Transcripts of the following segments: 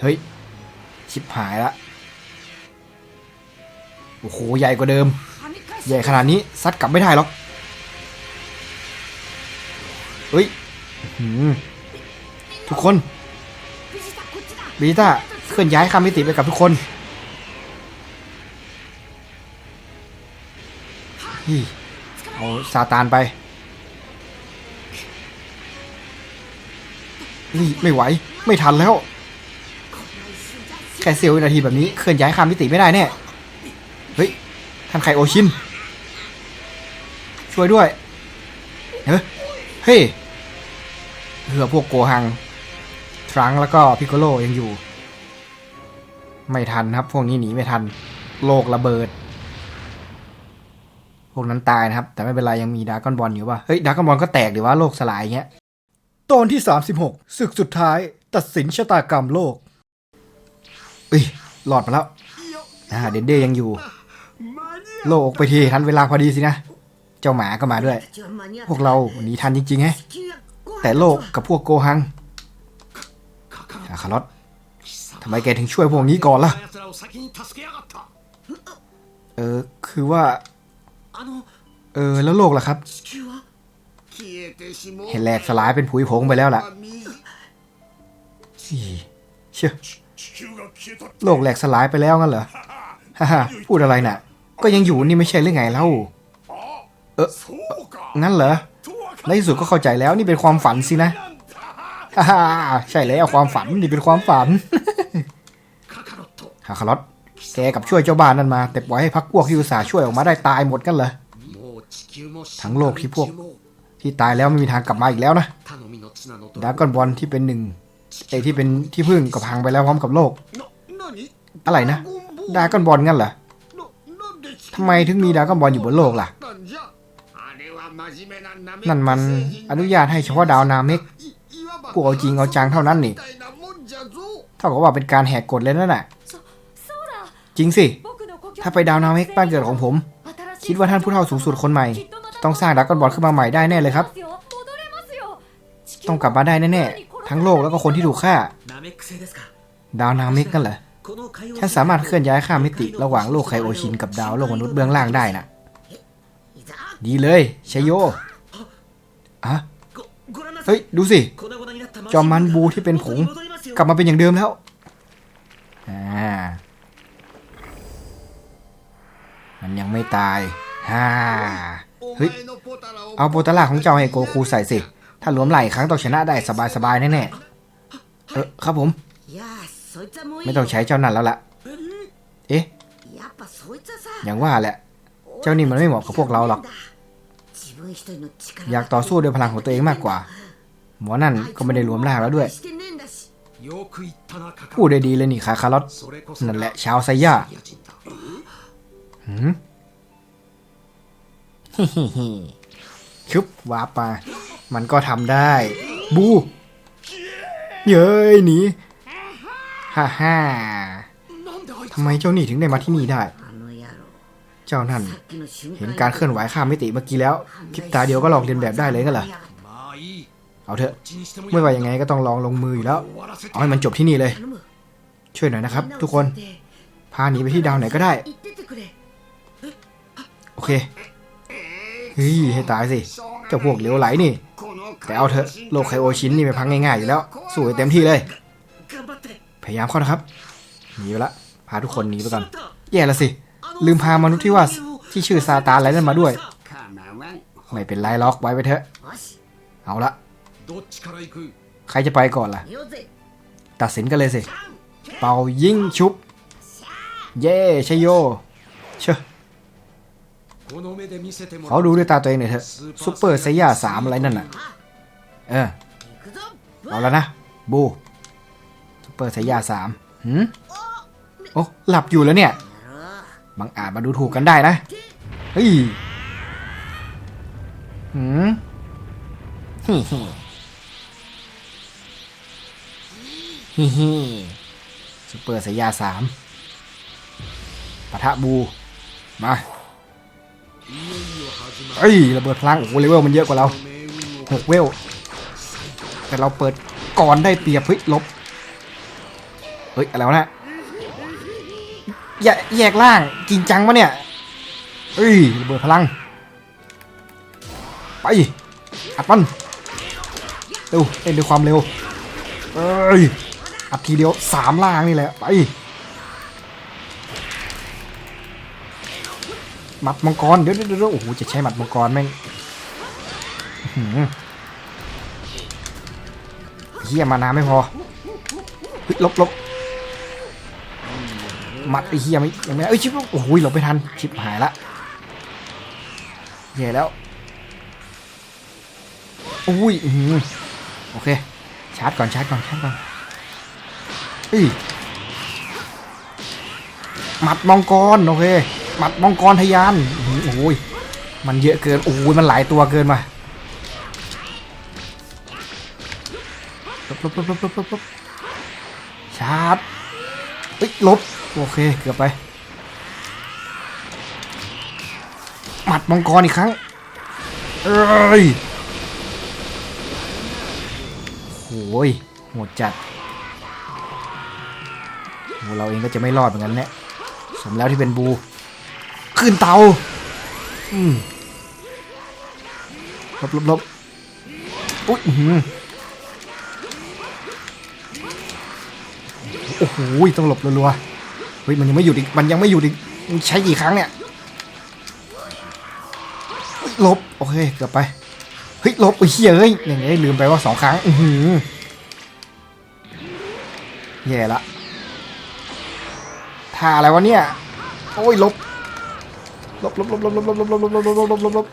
เฮ้ย ชิบหายละ โอ้โห ใหญ่กว่าเดิม ใหญ่ขนาดนี้ซัดกลับไม่ได้หรอก เฮ้ย ทุกคนบีต้าเคลื่อนย้ายคำมิติไปกับทุกคนนี่เอาซาตานไป นี่ไม่ไหว ไม่ทันแล้ว แค่เสี้ยววินาทีแบบนี้เคลื่อนย้ายคำมิติไม่ได้แน่ เฮ้ยท่านไคโอชิน ช่วยด้วย เฮ้ยเฮ้ยเือพวกโกหัง ทรังแล้วก็พิกโกโลยังอยู่ ไม่ทันครับ พวกนี้หนีไม่ทัน โลกระเบิด พวกนั้นตายนะครับ แต่ไม่เป็นไรยังมีดาราก้อนบอลอยู่ป่ะ เฮ้ยดาราก้อนบอลก็แตกดีว่าโลกสลายเงี้ย ตอนที่ 36ศึกสุดท้าย ตัดสินชะตากรรมโลกเอ้ยหลอดมาแล้วอ่เดนเดยังอยู่ โลกไปทีทันเวลาพอดีสินะ เจ้าหมาก็มาด้วย พวกเราหนีทันจริงๆไงแต่โลกกับพวกโกหังคารอตทำไมแกถึงช่วยพวกนี้ก่อนล่ะ เออ คือว่า เออ แล้วโลกล่ะครับ เห็นแหลกสลายเป็นผุยผงไปแล้วล่ะสี่เชื่อโลกแหลกสลายไปแล้วงั้นเหรอฮ่าฮ่าพูดอะไรน่ะ ก็ยังอยู่นี่ไม่ใช่หรือไงเล่าเอองั้นเหรอในที่สุดก็เข้าใจแล้วนี่เป็นความฝันสินะฮ่าฮ่าใช่แล้วความฝันนี่เป็นความฝันฮาคารอตแกกับช่วยเจ้าบ้านนั่นมา แต่ปล่อยให้พักพวกที่อุตส่าห์ช่วยออกมาได้ตายหมดกันเหรอทั้งโลกที่พวก ที่ตายแล้วไม่มีทางกลับมาอีกแล้วนะดาก้อนบอลที่เป็นหนึ่งเอที่เป็นที่พึ่งก็พังไปแล้วพร้อมกับโลก อะไรนะดาก้อนบอลงั้นเหรอทำไมถึงมีดาก้อนบอลอยู่บนโลกล่ะ นั่นมันอนุญาตให้เฉพาะดาวนาเมกกูเอาจริงเอาจังเท่านั้นนี่เท่ากับว่าเป็นการแหกกฎเลยนั่นแหละจริงสิ ถ้าไปดาวนาเมกบ้านเกิดของผม คิดว่าท่านผู้เฒ่าสูงสุดคนใหม่ ต้องสร้างดักกอนบอลขึ้นมาใหม่ได้แน่เลยครับ ต้องกลับมาได้แน่ๆทั้งโลกแล้วก็คนที่ถูกฆ่า ดาวนามิกนั่นเหรอฉันสามารถเคลื่อนย้ายข้ามมิติระหว่างโลกไคโอชินกับดาวโลกมนุษย์เบื้องล่างได้นะดีเลยชยโยอะเฮ้ย ดูสิ จอมมันบูที่เป็นผง กลับมาเป็นอย่างเดิมแล้วอ่ามันยังไม่ตายฮ่า เฮ้ย เอาโปตาลาของเจ้าให้โกคูใส่สิ ถ้ารวมไหลครั้งต่อชนะได้สบายๆแน่ๆเออครับผม ไม่ต้องใช้เจ้านั่นแล้วละเอ๊ะ อย่างว่าแหละ เจ้านี่มันไม่เหมาะกับพวกเราหรอก อยากต่อสู้ด้วยพลังของตัวเองมากกว่า หมอนั่นก็ไม่ได้รวมร่างแล้วด้วย พูดได้ดีเลยนี่ขาคารอตนั่นแหละชาวไซย่าหืม ชึบวาร์ปมา มันก็ทำได้ บู เย้ยหนีฮ่าฮ่าทำไมเจ้านี่ถึงได้มาที่นี่ได้ เจ้านั่น เห็นการเคลื่อนไหวข้ามมิติเมื่อกี้แล้วพริบตาเดียวก็ลองเรียนแบบได้เลยกันเหรเอาเถอะ ไม่ว่ายังไงก็ต้องลองลงมืออยู่แล้ว เอาให้มันจบที่นี่เลย ช่วยหน่อยนะครับ ทุกคน พาหนีไปที่ดาวไหนก็ได้ โอเค ฮ้ยให้ตายสิเจ้าพวกเหลวไหลนี่ แต่เอาเถอะโลกไคโอชินนี่ไปพังง่ายๆอยู่แล้ว สู้เต็มที่เลย พยายามเข้านะครับหนีไปละพาทุกคนหนีไปก่อนแย่ละสิ ลืมพามนุษย์ที่ว่าที่ชื่อซาตานไรนั่นมาด้วย ไม่เป็นไรล็อกไว้ไปเถอะ เอาละใครจะไปก่อนล่ะ ตัดสินกันเลยสิ เป่ายิงชุบ เย่ชโย เชื่อ เขาดูด้วยตาตัวเองหน่อยเถอะซุปเปอร์ไซย่าสามอะไรนั่นน่ะ เออ เอาแล้วนะ บูซุปเปอร์ไซย่าสามหืมโอ้หลับอยู่แล้วเนี่ย บางอาจมาดูถูกกันได้นะ เฮ้ยหืมฮิฮิฮิฮิซุปเปอร์ไซย่าสามปะทะบู มา เอ้ยระเบิดพลังโอ้โหเลเวลมันเยอะกว่าเราหกเวล แต่เราเปิดกรได้เปรียบเฮ้ยลบ เฮ้ยอะไรวะนี่ยแยกแยกล่างจริงจังปะเนี่ยเอ้ยระเบิดพลัง ไปอัดมันเร็วเล่นด้วยความเร็วเอ้ยอัดทีเดียวสามล่างนี่แหละไป หมัดมังกรเดี๋ยวเดี๋ยวเดี๋ยวโอ้โห จะใช้หมัดมังกรแม่งอื้อหือเฮียมานาไม่พอเฮ้ยลบลบหมัดไอ้เฮียไม่ยังไม่เอ้ยชิบโอ้โหหลบไม่ทัน ชิบหายละแย่แล้วอุ้ยอื้อหือโอเค ชาร์จก่อนชาร์จก่อนชาร์จก่อนอ้ยหมัดมังกร โอเค หมัดมังกรทะยานโอ้ยมันเยอะเกินโอ้ยมันหลายตัวเกินมาลบลบลบลบลบลบชาร์จเอ้ยลบโอเคเกือบไปหมัดมังกรอีกครั้งเอ้ยโอ้ยโหดจัดเราเองก็จะไม่รอดเหมือนกันเนี่ยสมแล้วที่เป็นบู ขึ้นเตาอืมลบลบลบอุ๊ยโอ้โหต้องหลบรัวๆเฮ้ยมันยังไม่หยุดอีกมันยังไม่หยุดอีกใช้กี่ครั้งเนี่ยลบโอเคเกือบไปเฮ้ยลบไอ้เหี้ยเอ้ยอย่างงี้ลืมไปว่าสองครั้งอือหือแย่ละท่าอะไรวะเนี่ยโอ้ยลบ ลบลบลบลบลบลบลบลบลบลบลบลบลบลบลบ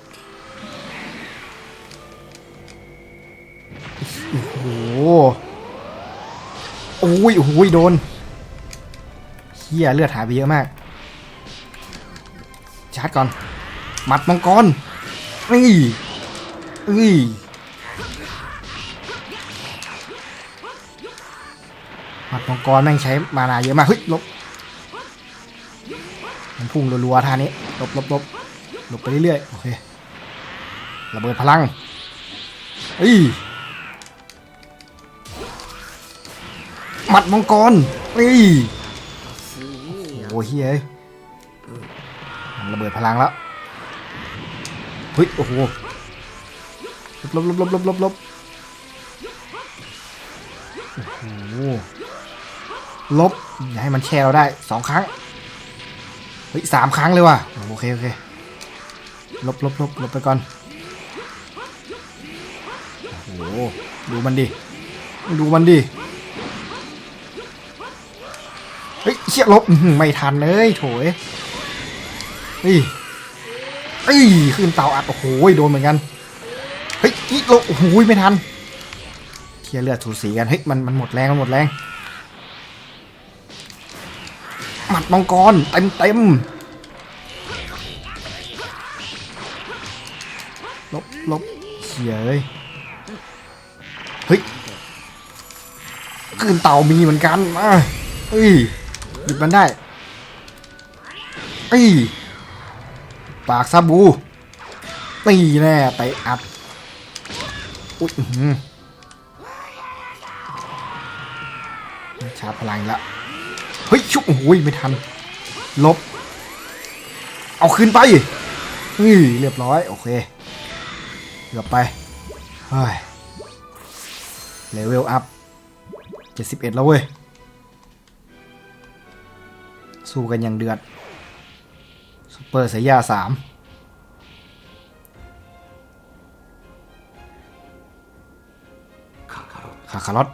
โอ้โหโอ้ยโอ้ยโดนเฮียเลือดหายไปเยอะมาก ชาร์จก่อน หมัดมังกรนี่อุ้ยหมัดมังกรแม่งใช้มานาเยอะมาก เฮ้ยลบมันพุ่งรัวๆท่านี้ ลบหลบหลบหลบไปเรื่อยๆ โอเค ระเบิดพลังเฮ้ยหมัดมังกรเฮ้ยโอ้โหเฮ้ยระเบิดพลังแล้วเฮ้ย โอ้โห ลบลบลบลบลบลบโอ้โหลบ อย่าให้มันแช่เราได้สองครั้ง ฮ้ยสามครั้งเลยว่ะโอเคโอเคลบลบลบลบไปก่อนโอ้โหดูมันดิดูมันดิเฮ้ยเชี่ยลบไม่ทันเลยโถยเฮ้ยเฮ้ยขึ้นเตาอัดโอ้โหโดนเหมือนกันเฮ้ยอีลบโอ้โหไม่ทันเทียเลือดสูสีกันเฮ้ยมันมันหมดแรงมันหมดแรง ห มังกรเต็มเต็มลบลบเขียเอ้ยเฮ้ยคืนเต่ามีเหมือนกันมาเฮ้ยหยุดมันได้เอ้ยปากซาบูตีแน่ไปอัดอุ๊ยชาร์จพลังแล้ว เฮ้ยชุบโอ้ยไม่ทัน ลบ เอาขึ้นไปเฮ้ยเรียบร้อย โอเคเกือบไปเฮ้ยเลเวลอัพเจ็ดสิบเอ็ดแล้วเว้ย สู้กันอย่างเดือดซูเปอร์สายาสามคาคารอต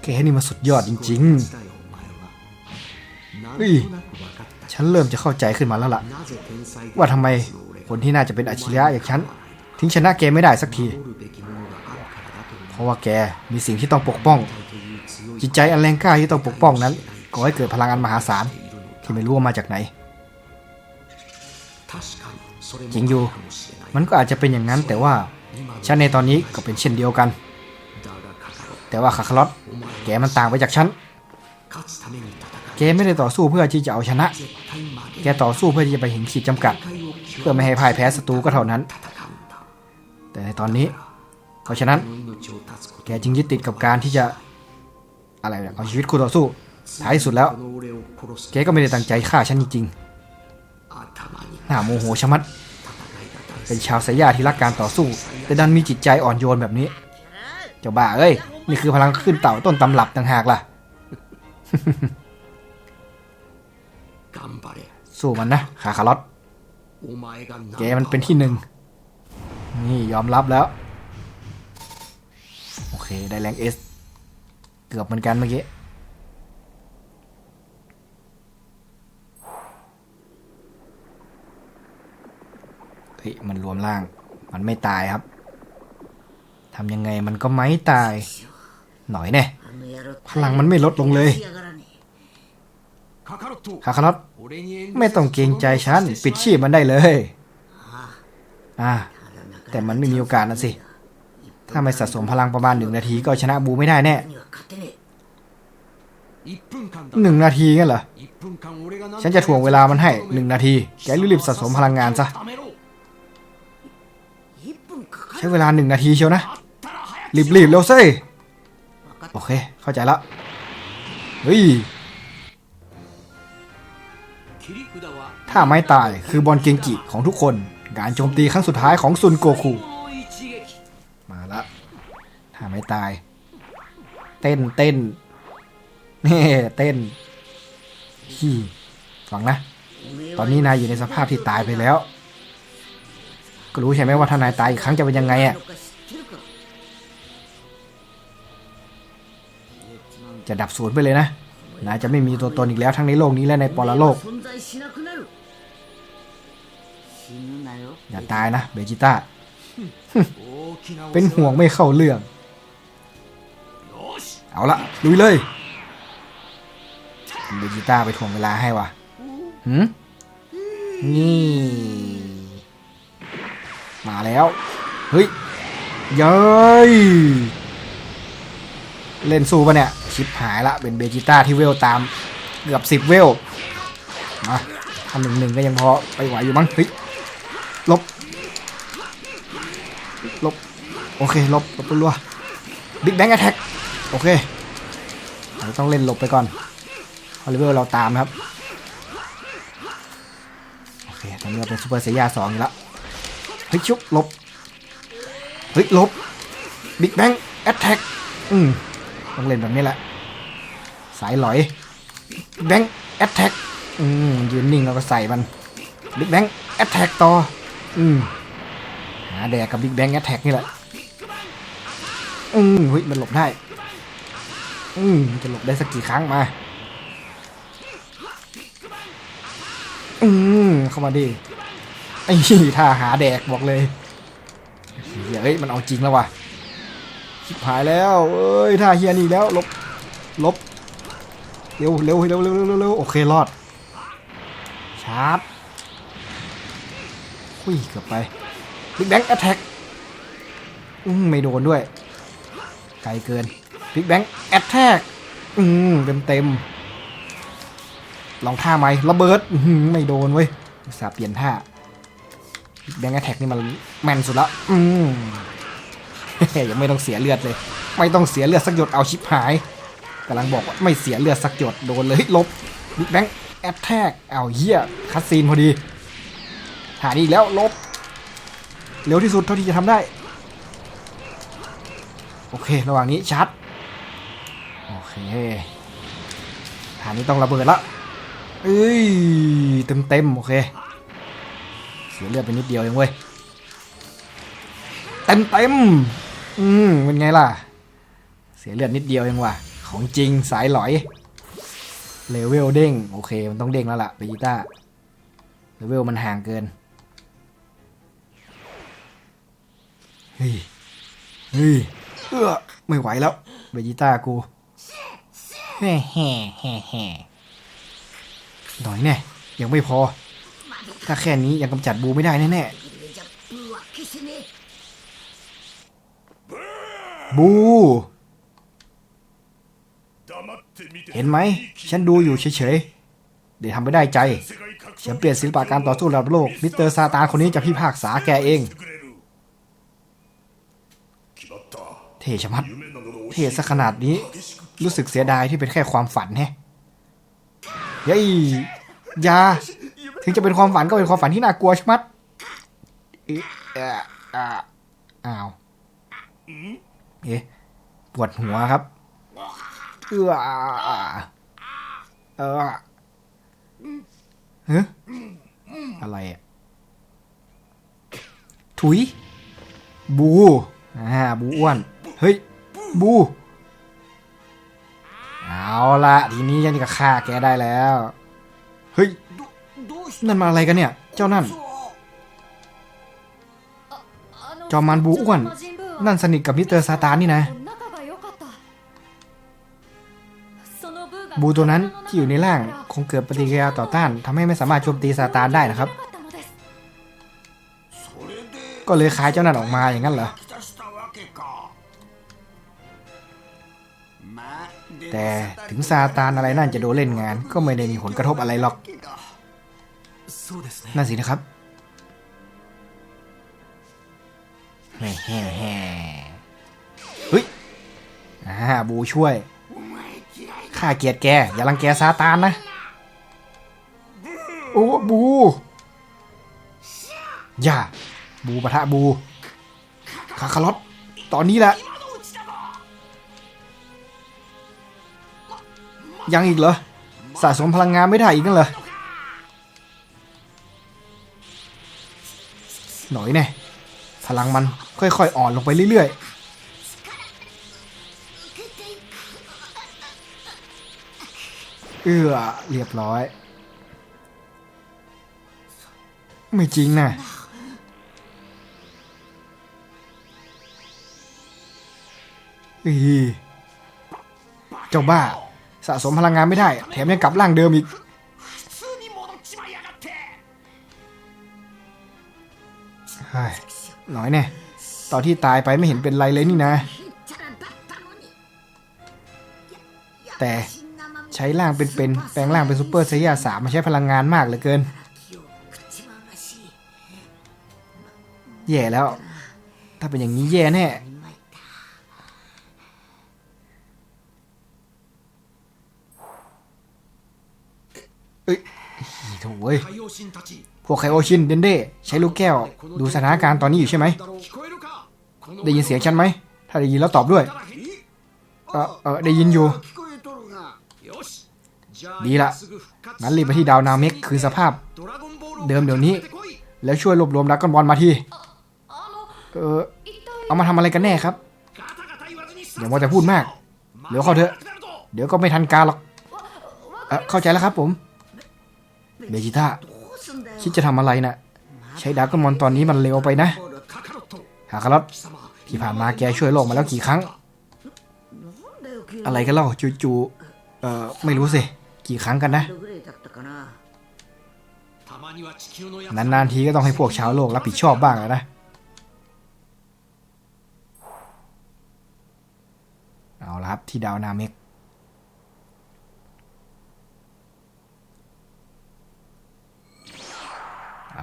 แค่นี้มาสุดยอดจริง ๆ ฉันเริ่มจะเข้าใจขึ้นมาแล้วล่ะ ว่าทำไมคนที่น่าจะเป็นอาชีระอย่างฉันทิ้งชนะแกไม่ได้สักที เพราะว่าแกมีสิ่งที่ต้องปกป้อง จิตใจอันแรงกล้าที่ต้องปกป้องนั้นก่อให้เกิดพลังอันมหาศาลที่ไม่รู้ว่ามาจากไหนจริงอยู่ มันก็อาจจะเป็นอย่างนั้นแต่ว่าฉันในตอนนี้ก็เป็นเช่นเดียวกัน แต่ว่าคาคาลอตแกมันต่างไปจากฉัน แกไม่ได้ต่อสู้เพื่อที่จะเอาชนะ แกต่อสู้เพื่อที่จะไปเห็นขีดจำกัด เพื่อไม่ให้พ่ายแพ้ศัตรูก็เท่านั้น แต่ในตอนนี้ เพราะฉะนั้น แกจึงยึดติดกับการที่จะอะไรเอาชีวิตคู่ต่อสู้ท้ายสุดแล้ว แกก็ไม่ได้ตั้งใจฆ่าฉันจริงๆหน้าโมโหชะมัด เป็นชาวสายาที่รักการต่อสู้ แต่ดันมีจิตใจอ่อนโยนแบบนี้ เจ้าบ้าเอ้ย นี่คือพลังขึ้นเต่าต้นตำลับต่างหากล่ะ สู้มันนะคาคารอตแกมันเป็นที่หนึ่งนี่ยอมรับแล้ว โอเค ได้แรงเอสเกือบเหมือนกันเมื่อกี้เฮ้ยมันรวมร่าง มันไม่ตายครับทำยังไงมันก็ไม่ตาย หน่อยแน่พลังมันไม่ลดลงเลยคาคารอต ไม่ต้องเกรงใจฉัน ปิดชีพมันได้เลย อ่า แต่มันไม่มีโอกาสนะสิ ถ้าไม่สะสมพลังประมาณหนึ่งนาทีก็ชนะบูไม่ได้แน่หนึ่งนาทีงั้นเหรอ ฉันจะถ่วงเวลามันให้หนึ่งนาที แกรีบสะสมพลังงานซะ ใช้เวลาหนึ่งนาทีเชียวนะ รีบๆเร็วซิโอเค เข้าใจแล้ว เฮ้ย ถ้าไม่ตายคือบอลเกงกิของทุกคน การโจมตีครั้งสุดท้ายของซุนโกคุ มาละ ถ้าไม่ตาย เต้นเต้นนี่เต้นฮีฟังนะ ตอนนี้นายอยู่ในสภาพที่ตายไปแล้ว ก็รู้ใช่ไหมว่าถ้านายตายอีกครั้งจะเป็นยังไงอะ จะดับศูนย์ไปเลยนะ นายจะไม่มีตัวตนอีกแล้วทั้งในโลกนี้และในปรโลก อย่าตายนะเบจิต้า เป็นห่วงไม่เข้าเรื่อง เอาละลุยเลยเบจิต้าไปถ่วงเวลาให้วะหืมนี่ มาแล้ว เฮ้ยเย้ยเล่นสู้ปะเนี่ย ชิปหายละ เป็นเบจิต้าที่เวลตาม เกือบสิบเวลมาทำหนึ่งหนึ่งก็ยังพอไปไหวอยู่มั้งเฮ้ย ลบ ลบ โอเค ลบ ลบรัวบิ๊กแบง a t แท็กโอเคเราต้องเล่นหลบไปก่อนพอเลเวลเราตามครับ โอเค ตอนนี้เราเป็นซูเปอร์เซียาสองอยู่แล้วเฮ้ยชุบลบ เฮ้ยลบ บิ๊กแบง a t แท็กอืมต้องเล่นแบบนี้แหละ สายหลอย แบง a t แท็กอืมยืนนิ่งเราก็ใส่มัน บิ๊กแบง a t แท็กต่อ อืมหาแดกกับบิ๊กแบง a t แท็กนี่แหละ อืมเฮ้ยมันหลบได้ อืมจะหลบได้สักกี่ครั้งมา อืมเข้ามาดิไอ้ท่าหาแดกบอกเลยเฮ้ยมันเอาจริงแล้ววะชิบหายแล้วเอ้ยท่าเฮียนี่แล้วลบลบเร็วเร็วเร็วเร็วเร็วเร็วเร็วโอเครอดชาร์จ หุยเกือบไปบิ๊กแบง a อ t แทกอืมไม่โดนด้วย ไกลเกินบิ๊กแบง a อ t แทกอืมเต็มเต็มลองท่าไหมระเบิดอื้อหือไม่โดนเว้ยสาเปลี่ยนท่าบิ๊กแบง a อ t แทกนี่มันแมนสุดละอืมยังไม่ต้องเสียเลือดเลย ไม่ต้องเสียเลือดสักหยดเอาชิปหายกำลังบอกว่าไม่เสียเลือดสักหยดโดนเลยลบบิ๊กแบง a อ t แทกเอาเหี้ยคัดซีนพอดี หานี่แล้วลบ เร็วที่สุดเท่าที่จะทำได้ โอเค ระหว่างนี้ชัดโอเคฐานนี้ต้องระเบิดละเอ้ยเต็มเต็มโอเค เสียเลือดไปนิดเดียวเองเว้ย เต็มเต็มอืมเป็นไงล่ะ เสียเลือดนิดเดียวเองว่ะ ของจริงสายหลอย เลเวลเด้ง โอเค มันต้องเด้งแล้วล่ะเบจิต้าเลเวลมันห่างเกิน เฮ้ย เฮ้ย เออไม่ไหวแล้วเบจิต้ากูแฮ่แฮ่แฮ่แฮ่หน่อยแน่ยังไม่พอ ถ้าแค่นี้ยังกำจัดบูไม่ได้แน่แน่บู เห็นไหม ฉันดูอยู่เฉยๆ เดี๋ยวทำไม่ได้ใจฉันเปลี่ยนศิลปะการต่อสู้ระดับโลก มิสเตอร์ซาตานคนนี้จะพิพากษาแกเอง เทชะมัด เทซะขนาดนี้ รู้สึกเสียดายที่เป็นแค่ความฝันแฮะย้ยยา ถึงจะเป็นความฝันก็เป็นความฝันที่น่ากลัวชะมัดเอ๊ะเอ่ออ่าอ้าวเอ๊ะปวดหัวครับเออเออเฮ้อะไรอะถุย บู อ่า บูอ้วน ฮ้ย บู เอาละทีนี้ยังจะฆ่าแกได้แล้ว เฮ้ย นั่นมาอะไรกันเนี่ย เจ้านั่น จอมันบูอ้วน นั่นสนิทกับมิสเตอร์ซาตานนี่นะ บูตัวนั้นที่อยู่ในร่าง คงเกิดปฏิกิริยาต่อต้านทำให้ไม่สามารถโจมตีซาตานได้นะครับ ก็เลยคายเจ้านั่นออกมาอย่างนั้นเหรอ แต่ถึงซาตานอะไรนั่นจะโดนเล่นงาน ก็ไม่ได้มีผลกระทบอะไรหรอก นั่นสินะครับแฮ่แฮ่แฮ่เฮ้ยอ่าบูช่วยข้าเกียดแก อย่ารังแกซาตานนะ โอ้บู อย่า บูปะทะบูคาคารอตตอนนี้แหละ ยังอีกเหรอ สะสมพลังงานไม่ได้อีกนั่นเหรอ หน่อยแน่พลังมันค่อยๆ อ่อนลงไปเรื่อยๆ เอื้อเรียบร้อย ไม่จริงนะอีเจ้าบ้า สะสมพลังงานไม่ได้ แถมยังกลับร่างเดิมอีก หน่อยแน่ตอนที่ตายไปไม่เห็นเป็นไรเลยนี่นะ แต่ใช้ร่างเป็นเป็นแปลงร่างเป็นซูเปอร์ไซยาสามมาใช้พลังงานมากเหลือเกิน แย่แล้ว ถ้าเป็นอย่างนี้แย่แน่ เอ้ยโถเว้ยพวกไคโอชินเดนเด้ใช้ลูกแก้ว ดูสถานการณ์ตอนนี้อยู่ใช่ไหม ได้ยินเสียงฉันไหม ถ้าได้ยินแล้วตอบด้วย เออเออได้ยินอยู่ ดีละ งั้นรีบไปที่ดาวนาเมกคือสภาพ เดิมเดี๋ยวนี้ แล้วช่วยรวบรวมดักกอนบอลมาที เออ เอามาทำอะไรกันแน่ครับ อย่ามัวแต่พูดมาก เดี๋ยวเข้าเถอะ เดี๋ยวก็ไม่ทันการหรอกเข้าใจแล้วครับผม เบจิต้าคิดจะทำอะไรนะ่ะ ใช้ดาร์กมอนตอนนี้มันเร็วไปนะ หาครับที่ผ่านมาแกช่วยโลกมาแล้วกี่ครั้ง อะไรกันเล่าจูๆเอ่อไม่รู้สิ กี่ครั้งกันนะนานๆทีก็ต้องให้พวกชาวโลกรับผิดชอบบ้างนะเอาละครับที่ดาวนาเมก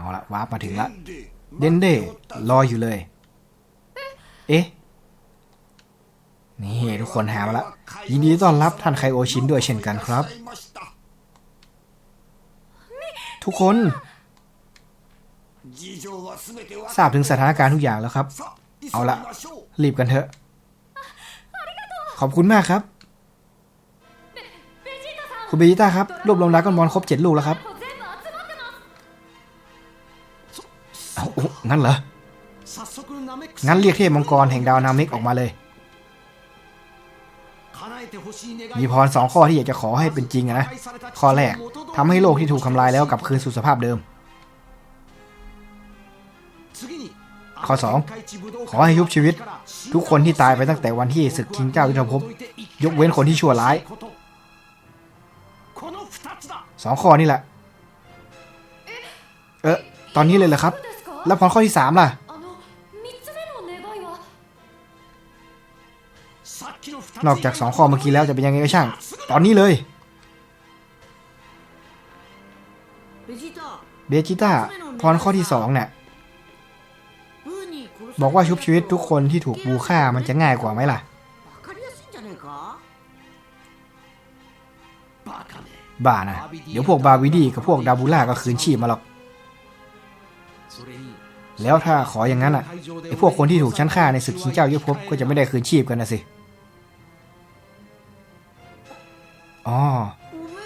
เอาละวาร์ปมาถึงละ เดนเด้รออยู่เลย เอ๊ะ นี่ทุกคนหามาละ ยินดีต้อนรับท่านไคโอชินด้วยเช่นกันครับ ทุกคน ทราบถึงสถานการณ์ทุกอย่างแล้วครับ เอาละรีบกันเถอะ ขอบคุณมากครับ คุณเบจิต้าครับ รวบรวมรักกันบอลครบเจ็ดลูกแล้วครับ งั้นเหรอ งั้นเรียกเทพมังกรแห่งดาวนามิกออกมาเลย มีพรสองข้อที่อยากจะขอให้เป็นจริงนะ ข้อแรกทำให้โลกที่ถูกทำลายแล้วกลับคืนสู่สภาพเดิม ข้อ 2 ขอให้ยุบชีวิต ทุกคนที่ตายไปตั้งแต่วันที่ศึกคิงเจ้าวินทภพ ยกเว้นคนที่ชั่วร้ายสองข้อนี่แหละ เออตอนนี้เลยเหรอครับ แล้วพรข้อที่สามล่ะนอกจากสองข้อเมื่อกี้แล้วจะเป็นยังไงก็ช่าง ตอนนี้เลย เบจิต้าพรข้อที่สองเนี่ยบอกว่าชุบชีวิตทุกคนที่ถูกบูฆ่ามันจะง่ายกว่าไหมล่ะ บ้านะ เดี๋ยวพวกบาวิดีกับพวกดาบูล่าก็คืนชีพมาหรอก แล้วถ้าขออย่างนั้นอะไอพวกคนที่ถูกชั้นฆ่าในศึกชิงเจ้ายุทธภก็จะไม่ได้คืนชีพกันนะสิอ๋อ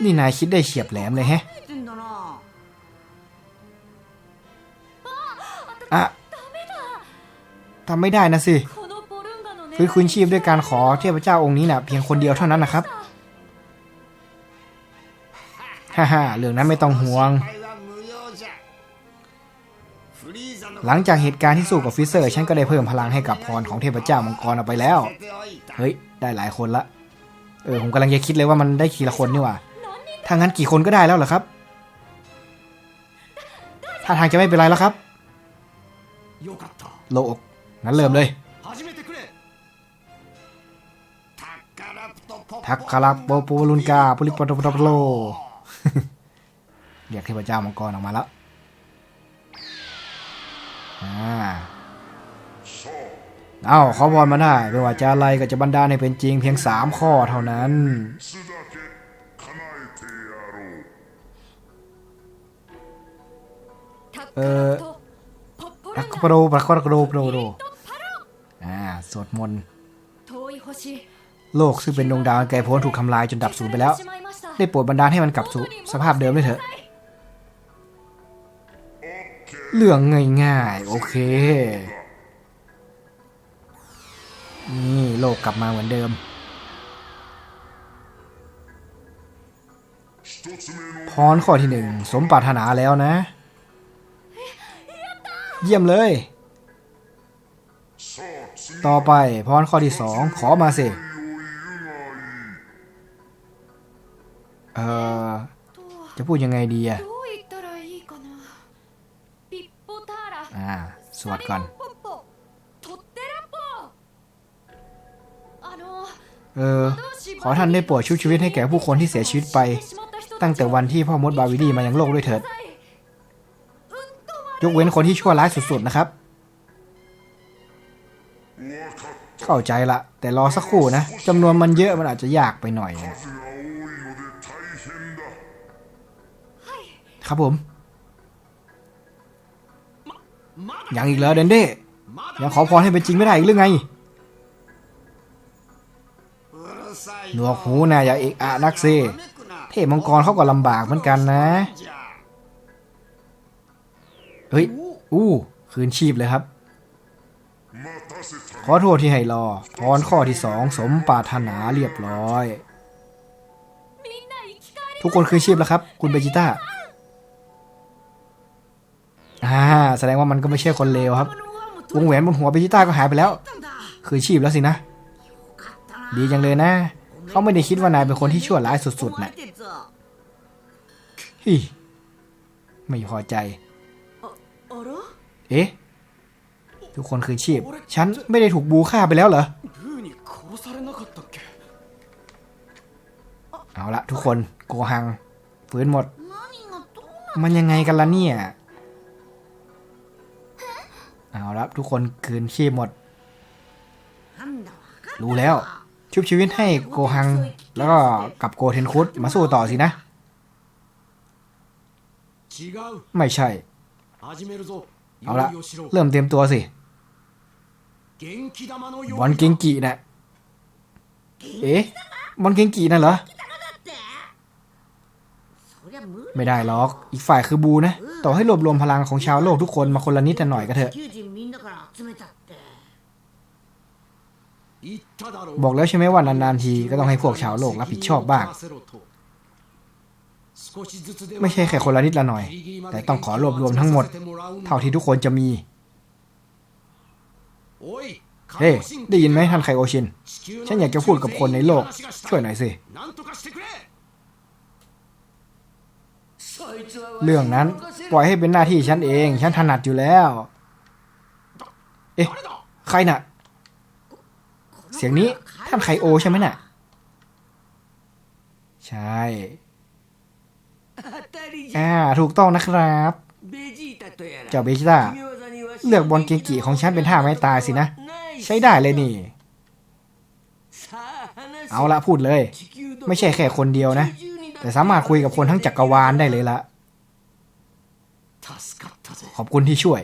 นี่นายคิดได้เฉียบแหลมเลยแฮะอะทำไม่ได้นะสิฟื้นคืนชีพด้วยการขอเทพเจ้าองค์นี้นะ่ะเพียงคนเดียวเท่านั้นนะครับ ฮ่าฮ่าเรื่องนั้นไม่ต้องห่วง หลังจากเหตุการณ์ที่สู้กับฟิเซอร์ ฉันก็ได้เพิ่มพลังให้กับพรของเทพเจ้ามังกรเอาไปแล้ว เฮ้ย ได้หลายคนละ เออ ผมกำลังจะคิดเลยว่ามันได้กี่ละคนนี่ว่าถ้างั้นกี่คนก็ได้แล้วเหรอครับ ถ้าทางจะไม่เป็นไรแล้วครับ โลกงั้นเริ่มเลย ทักคาราปโปปูรุนกาปุริปตโปโลเรียกเทพเจ้ามังกรออกมาแล้ว เอา้าขอวอนมาได้ไม่ว่าจะอะไรก็จะบรรดาให้เป็นจริงเพียงสามข้อเท่านั้น เออรักโปรรักโปรโปรโรอ่า สวดมนต์ โลกซึ่งเป็นดวงดาวไกลโพ้นถูกทำลายจนดับสูญไปแล้ว ได้โปรดบรรดาให้มันกลับสู่สภาพเดิมด้ยเถอะ เลื่องง่ายๆ โอเค นี่โลกกลับมาเหมือนเดิม พรข้อที่หนึ่งสมปรารถนาแล้วนะ เยี่ยมเลย ต่อไปพรข้อที่สองขอมาสิ เอ่อ จะพูดยังไงดีอะ อ่า สวดก่อน เออ ขอท่านได้ปรดชุบชีวิตให้แก่ผู้คนที่เสียชีวิตไป ตั้งแต่วันที่พ่อมดบาวิลีมายังโลกด้วยเถิด ยกเว้นคนที่ชั่วร้ายสุดๆนะครับ เข้าใจละ แต่รอสักครู่นะจำนวนมันเยอะมันอาจจะยากไปหน่อยนะครับผม ยังอีกเหรอเดนเด้ยังขอพรให้เป็นจริงไม่ได้อีกหรือไง หนวกหูนะอย่าเอกอะนักซีเทพมังกรเขาก็ลำบากเหมือนกันนะ เฮ้ย อู้ คืนชีพเลยครับ ขอโทษที่ให้รอ พรข้อที่สองสมปารถนาเรียบร้อย ทุกคนคืนชีพแล้วครับ คุณเบจิต้าาแสดงว่ามันก็ไม่ใช่คนเลวครับ วงแหวนบนหัวปิชิต้าก็หายไปแล้ว คือชีพแล้วสินะ ดีจังเลยนะ เขาไม่ได้คิดว่านายเป็นคนที่ชั่วร้ายสุดๆนะฮิไม่พอใจ เอ๊ะ ทุกคนคืนชีพ ฉันไม่ได้ถูกบูฆ่าไปแล้วเหรอ เอาละทุกคนโกหัง ฝืนหมด มันยังไงกันล่ะเนี่ย เอาละทุกคนคืนชีพหมด รู้แล้ว ชุบชีวิตให้โกฮัง แล้วก็กับโกเทนคุดมาสู้ต่อสินะ ไม่ใช่ เอาละเริ่มเตรียมตัวสิบอลเกงกีนะ่ะเอ๊ะบอลเกงกีนั่นเหรอ ไม่ได้หรอก อีกฝ่ายคือบูนะ ต่อให้รวบรวมพลังของชาวโลกทุกคนมาคนละนิดแต่น่อยก็เถอะ บอกแล้วใช่ไหมว่านานๆทีก็ต้องให้พวกชาวโลกรับผิดชอบบ้าง ไม่ใช่แค่คนละนิดละหน่อย แต่ต้องขอรวบรวมทั้งหมด เท่าที่ทุกคนจะมี เฮ้ ได้ยินไหมท่านไคโอชิน ฉันอยากจะพูดกับคนในโลก ช่วยหน่อยสิ เรื่องนั้นปล่อยให้เป็นหน้าที่ฉันเอง ฉันถนัดอยู่แล้ว เอ๊ะ ใครนะ่ะ เสียงนี้ท่านไคโอใช่ไหมน่ะ ใช่อ่าถูกต้องนะครับเจ้าเบจิต้าเลือกบอลเกงกีของฉันเป็นท่าไม้ตายสินะ ใช้ได้เลยนี่ เอาละพูดเลย ไม่ใช่แค่คนเดียวนะ แต่สามารถคุยกับคนทั้งจักกรวาลได้เลยละขอบคุณที่ช่วย